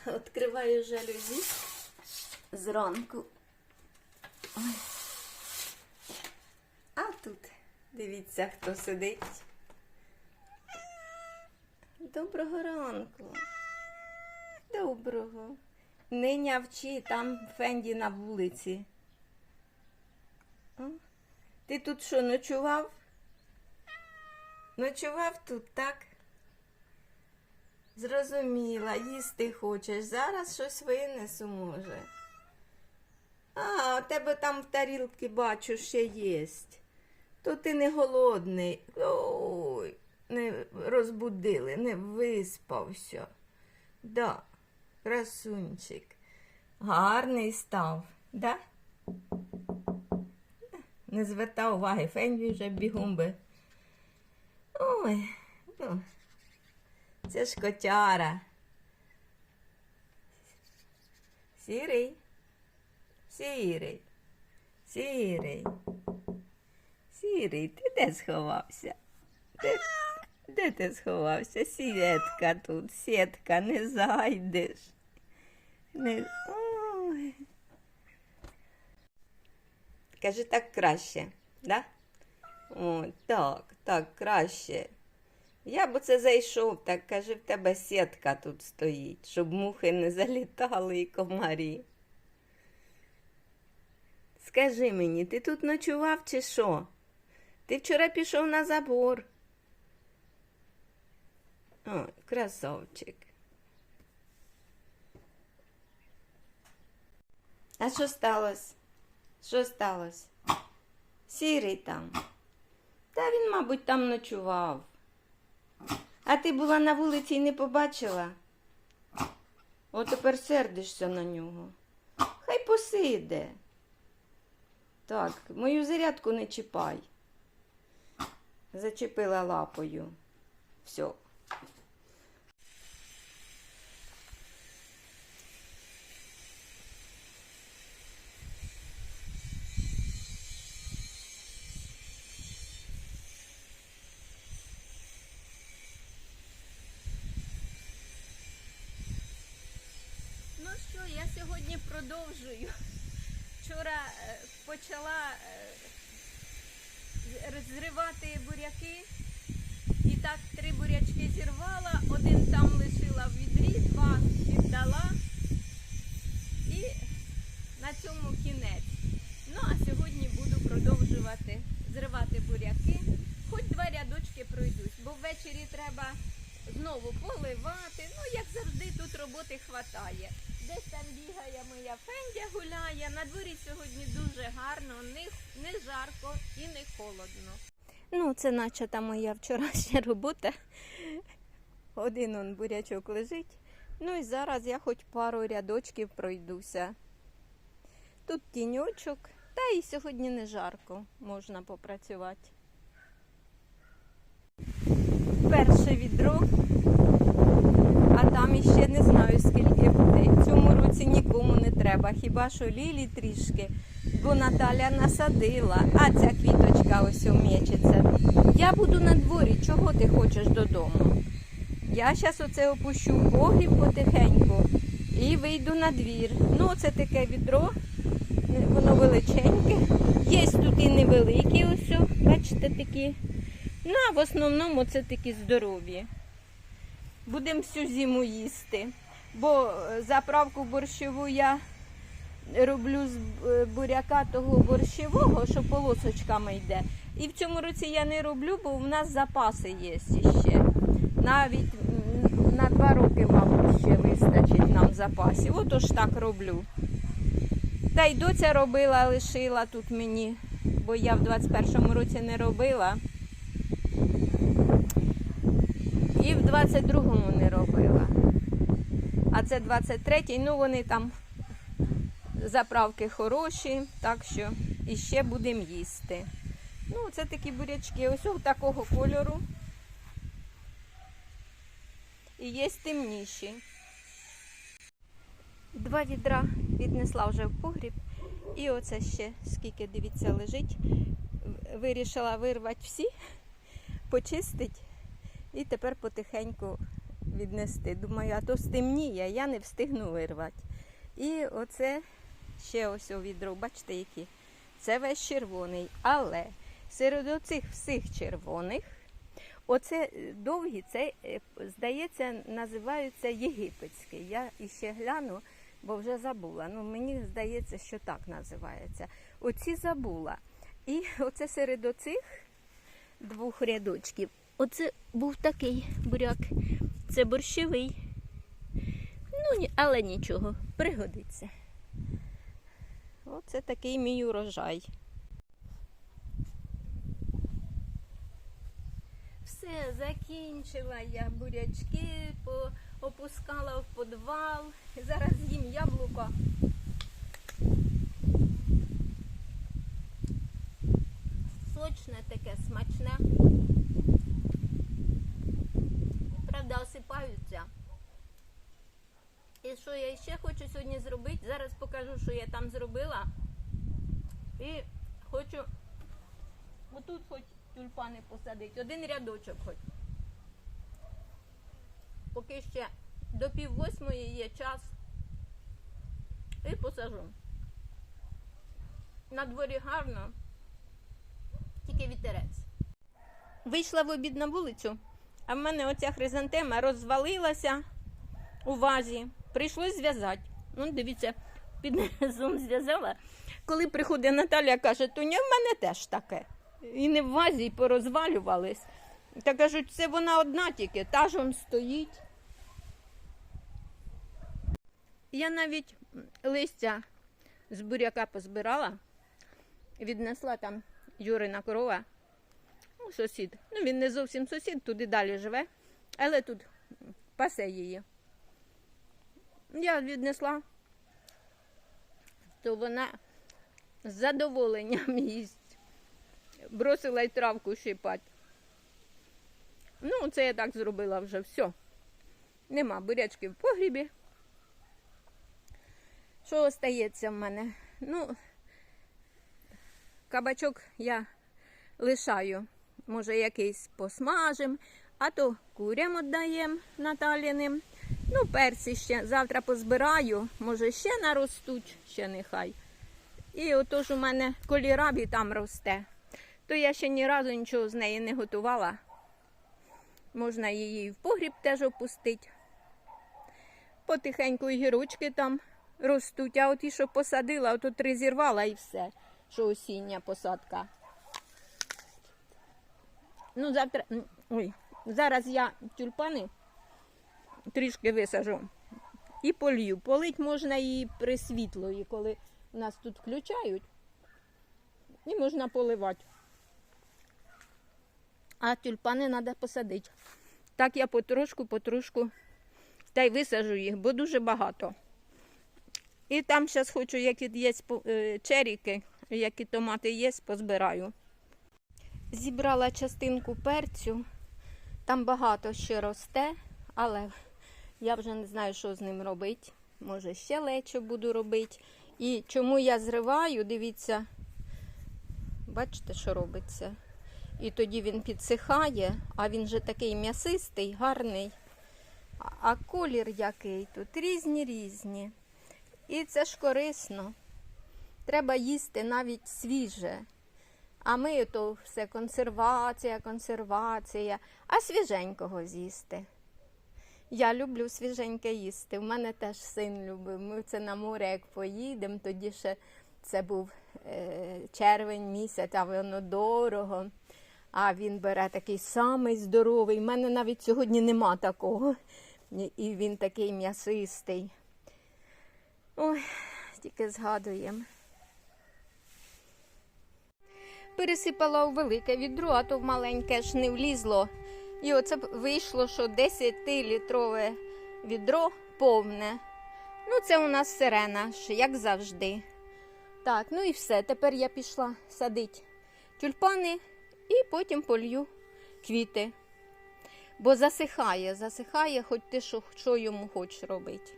Відкриваю жалюзі зранку. Ой. А тут дивіться, хто сидить. Доброго ранку. Доброго. Не нявчи, там Фенді на вулиці. О, Ти тут що, ночував? Ночував тут, так? Зрозуміла, їсти хочеш. Зараз щось винесу, може. А, у тебе там в тарілки бачу ще єсть. То ти не голодний. Ой, не розбудили, не виспався. Да, красунчик. Гарний став, да? Не звертав уваги, Фенді вже бігом би. Ой, ну, це ж котяра. Сірий. Сірий. Сірий. Сірий, ти де сховався? Де, де ти сховався? Сітка тут, сітка, не зайдеш. Не... Ой. Кажи так краще, да? О, так, так, краще. Я б оце зайшов, так каже, в тебе сітка тут стоїть, щоб мухи не залітали і комарі. Скажи мені, ти тут ночував чи що? Ти вчора пішов на забор. О, красавчик. А що сталося? Що сталося? Сірий там. Та він, мабуть, там ночував. А ти була на вулиці і не побачила? От тепер сердишся на нього. Хай посиде. Так, мою зарядку не чіпай. Зачепила лапою. Все. Ну що, я сьогодні продовжую. Вчора е, почала розривати зривати буряки. І так три бурячки зірвала, один там лишила в відрі, два віддала. І на цьому кінець. Ну а сьогодні буду продовжувати зривати буряки. Хоч два рядочки пройдусь, бо ввечері треба знову поливати. Ну, як завжди, тут роботи хватає. Десь там бігає моя фендя гуляє. На дворі сьогодні дуже гарно, не, не жарко і не холодно. Ну, це наче та моя вчорашня робота. Один он бурячок лежить. Ну і зараз я хоч пару рядочків пройдуся. Тут тіньочок, та і сьогодні не жарко, можна попрацювати. Перше відро, а там іще не знаю скільки буде. Цьому році нікому не треба, хіба що лілі трішки, бо Наталя насадила, а ця квіточка ось ум'ячиться. Я буду на дворі, чого ти хочеш додому? Я зараз оце опущу в погріб потихеньку і вийду на двір. Ну, це таке відро, воно величеньке. Є тут і невеликі, ось, бачите, такі. Ну, а в основному це такі здорові. Будемо всю зиму їсти. Бо е, заправку борщову я роблю з е, буряка того борщового, що полосочками йде. І в цьому році я не роблю, бо в нас запаси є ще. Навіть на два роки, мабуть, ще вистачить нам запасів. Отож так роблю. Та й доця робила, лишила тут мені, бо я в 21-му році не робила. І в 22-му не робила. А це 23-й, ну вони там заправки хороші, так що іще будемо їсти. Ну, це такі бурячки, ось такого кольору. І є темніші. Два відра віднесла вже в погріб. І оце ще скільки, дивіться, лежить. Вирішила вирвати всі, почистити. І тепер потихеньку віднести. Думаю, а то стемніє, я не встигну вирвати. І оце ще ось у відро, бачите, які. Це весь червоний. Але серед оцих всіх червоних, оце довгі, це, е, здається, називаються єгипетські. Я іще гляну, бо вже забула. Ну, мені здається, що так називається. Оці забула. І оце серед оцих двох рядочків. Оце був такий буряк. Це борщовий. Ну, але нічого, пригодиться. Оце такий мій урожай. Все, закінчила я бурячки, опускала в подвал. Зараз їм яблуко. Сочне таке, смачне. Правда. І що я ще хочу сьогодні зробити? Зараз покажу, що я там зробила. І хочу отут хоч тюльпани посадити. Один рядочок хоч. Поки ще до пів восьмої є час. І посажу. На дворі гарно, тільки вітерець. Вийшла в обід на вулицю, а в мене оця хризантема розвалилася у вазі. Прийшлось зв'язати. Ну, дивіться, під низом зв'язала. Коли приходить Наталя, каже, Тоня, в мене теж таке. І не в вазі, і порозвалювались. Та кажуть, це вона одна тільки, та ж он стоїть. Я навіть листя з буряка позбирала, віднесла там Юрина корова, сусід. Ну, він не зовсім сусід, туди далі живе, але тут пасе її. Я віднесла, то вона з задоволенням їсть. Бросила й травку щипати. Ну, це я так зробила вже все. Нема бурячки в погрібі. Що остається в мене? Ну, кабачок я лишаю. Може, якийсь посмажем, а то курям віддаємо Наталіним. Ну, перці ще завтра позбираю, може ще наростуть, ще нехай. І отож у мене колірабі там росте. То я ще ні разу нічого з неї не готувала. Можна її в погріб теж опустити. Потихеньку і гірочки там ростуть, а от ті, що посадила, от три зірвала і все, що осіння посадка. Ну, завтра. Ой, зараз я тюльпани трішки висажу і полью. Полить можна і при світлої, коли нас тут включають. І можна поливати. А тюльпани треба посадити. Так я потрошку, потрошку та й висажу їх, бо дуже багато. І там зараз хочу, які є е, черіки, які томати є, позбираю. Зібрала частинку перцю, там багато ще росте, але я вже не знаю, що з ним робити. Може, ще лечо буду робити. І чому я зриваю, дивіться, бачите, що робиться. І тоді він підсихає, а він же такий м'ясистий, гарний. А- колір який тут різні різні. І це ж корисно. Треба їсти навіть свіже. А ми то все консервація, консервація, а свіженького з'їсти. Я люблю свіженьке їсти. У мене теж син любив. Ми це на море як поїдемо, тоді ще це був е, червень місяць, а воно дорого. А він бере такий самий здоровий. У мене навіть сьогодні нема такого. І- він такий м'ясистий. Ой, тільки згадуємо. Пересипала у велике відро, а то в маленьке ж не влізло. І оце вийшло, що 10-літрове відро повне. Ну, це у нас сирена, ж, як завжди. Так, ну і все. Тепер я пішла садити тюльпани і потім полью квіти. Бо засихає, засихає, хоч ти що, що йому хочеш робити.